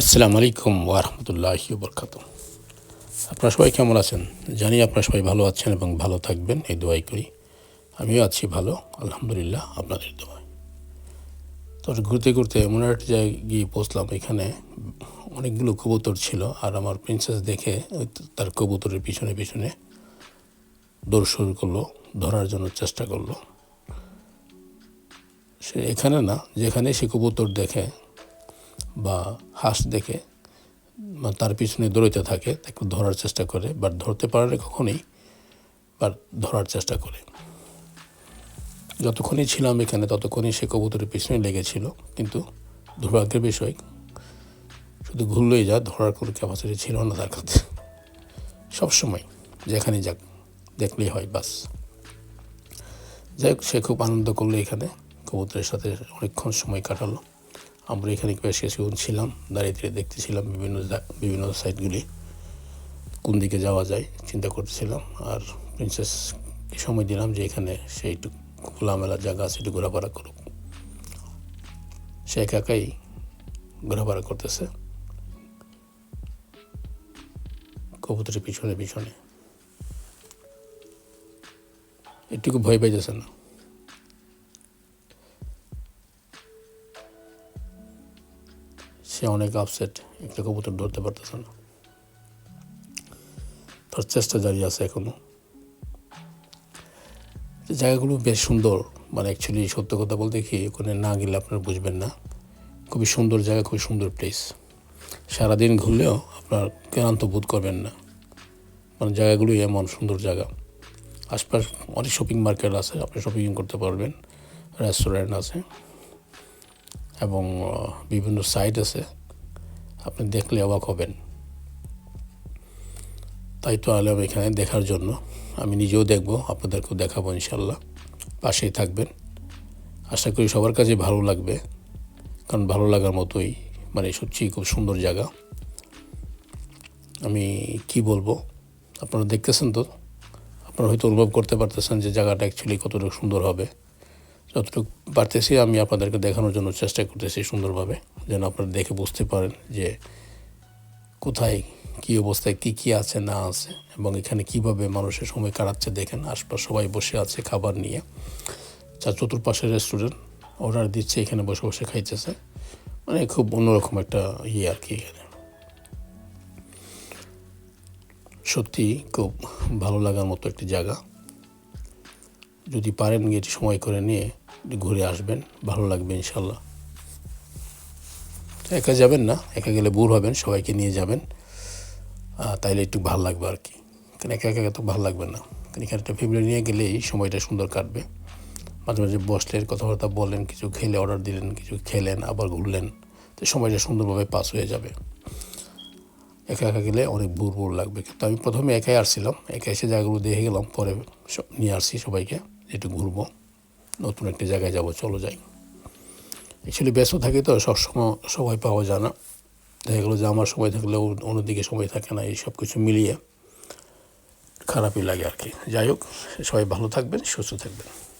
আসসালামু আলাইকুম ওরহমতুল্লাহ বরকাত আপনারা সবাই কেমন আছেন? জানি আপনারা সবাই ভালো আছেন এবং ভালো থাকবেন, এই দোয়াই করি। আমিও আছি ভালো, আলহামদুলিল্লাহ, আপনাদের দোয়ায়। তো ঘুরতে ঘুরতে এমন একটা জায়গায় গিয়ে পৌঁছলাম, এখানে অনেকগুলো কবুতর ছিল, আর আমার প্রিন্সেস দেখে তার কবুতরের পিছনে পিছনে দৌড় শুরু করল, ধরার জন্য চেষ্টা করল। সে এখানে না, যেখানে সে কবুতর দেখে বা হাঁস দেখে বা তার পিছনে দৌড়তে থাকে, তাকে ধরার চেষ্টা করে বাট ধরতে পারে না কখনোই বাট ধরার চেষ্টা করে। যতক্ষণই ছিলাম এখানে, ততক্ষণই সে কবুতরের পিছনে লেগেছিল। কিন্তু দুর্ভাগ্যের বিষয়, শুধু ঘুরলেই যা, ধরার কোনো ক্যাপাসিটি ছিল না তার কাছে। সবসময় যেখানে যাক, দেখলেই হয়, বাস। যাই হোক, সে খুব আনন্দ করল এখানে। কবুতরের সাথে অনেকক্ষণ সময় কাটালো। আমরা এখানে বেশ কিছুক্ষণ ছিলাম, দাঁড়িয়ে দাঁড়িয়ে দেখতেছিলাম বিভিন্ন বিভিন্ন সাইটগুলি, কোন দিকে যাওয়া যায় চিন্তা করতেছিলাম। আর প্রিন্সেস সময় দিলাম যে এখানে সেই একটু খোলামেলা জায়গা আছে, একটু ঘোরাফেরা করুক। সে একা একাই ঘোরাফেরা করতেছে। কবুতরের পিছনে পিছনে। একটুকু ভয় পাইতেছে না। অনেক আপসেট একটা কবুতর ধরতে পারতেছে না। তার চেষ্টা জারি আছে এখনও। জায়গাগুলো বেশ সুন্দর মানে অ্যাকচুয়ালি সত্য কথা বলতে কি, ওখানে না গেলে আপনারা বুঝবেন না। খুবই সুন্দর জায়গা, খুবই সুন্দর প্লেস সারাদিন ঘুরলেও আপনার ক্লান্ত বোধ করবেন না। মানে জায়গাগুলোই এমন, সুন্দর জায়গা। আশপাশ অনেক শপিং মার্কেট আছে, আপনি শপিং করতে পারবেন। রেস্টুরেন্ট আছে। এবং বিভিন্ন সাইট আছে। আপনি দেখলে অবাক হবেন। তাই তো আলাম এখানে দেখার জন্য। আমি নিজেও দেখব, আপনাদেরকেও দেখাবো ইনশাল্লাহ পাশেই থাকবেন। আশা করি সবার কাছে ভালো লাগবে। কারণ ভালো লাগার মতোই মানে সত্যিই খুব সুন্দর জায়গা। আমি কি বলব? আপনারা দেখতেছেন তো? আপনারা হয়তো অনুভব করতে পারতেছেন যে জায়গাটা অ্যাকচুয়ালি কতটুকু সুন্দর হবে। যতটুকু পারতেছি, আমি আপনাদেরকে দেখানোর জন্য চেষ্টা করতেছি সুন্দরভাবে, যেন আপনারা দেখে বুঝতে পারেন যে কোথায় কী অবস্থায়, কী কী আছে, না আছে, এবং এখানে কীভাবে মানুষের সময় কাটাচ্ছে দেখেন, আশপাশ সবাই বসে আছে খাবার নিয়ে। যার চতুর্পাশের রেস্টুরেন্ট অর্ডার দিচ্ছে, এখানে বসে বসে খাইতেছে। মানে খুব অন্যরকম একটা ইয়ে আর কি এখানে। সত্যি খুব ভালো লাগার মতো একটি জায়গা। যদি পারেন গিয়ে সময় করে নিয়ে ঘুরে আসবেন, ভালো লাগবে ইনশাল্লাহ। একা যাবেন না, একা গেলে বুর হবেন, সবাইকে নিয়ে যাবেন। তাইলে একটু ভালো লাগবে আর কি। কারণ একা একা তো ভালো লাগবে না। কারণ এখানে একটা ফ্যামিলি নিয়ে গেলেই সময়টা সুন্দর কাটবে। মাঝে মাঝে বসলেন, কথাবার্তা বললেন, কিছু খেলে অর্ডার দিলেন, কিছু খেলেন, আবার ঘুরলেন। তো সময়টা সুন্দরভাবে পাস হয়ে যাবে। একা একা গেলে অনেক বুর বুর লাগবে। কিন্তু আমি প্রথমে একাই আসছিলাম। একা এসে জায়গাগুলো দেখে গেলাম, পরে নিয়ে আসছি সবাইকে একটু ঘুরবো। নতুন একটা জায়গায় যাব, চলো যাই। অ্যাকচুয়ালি ব্যস্ত থাকি তো, সবসময় সময় পাওয়া যায় না। দেখা গেলো যে আমার সময় থাকলেও অন্যদিকে সময় থাকে না, এই সব কিছু মিলিয়ে খারাপই লাগে আর কি। যাই হোক, সবাই ভালো থাকবেন, সুস্থ থাকবেন।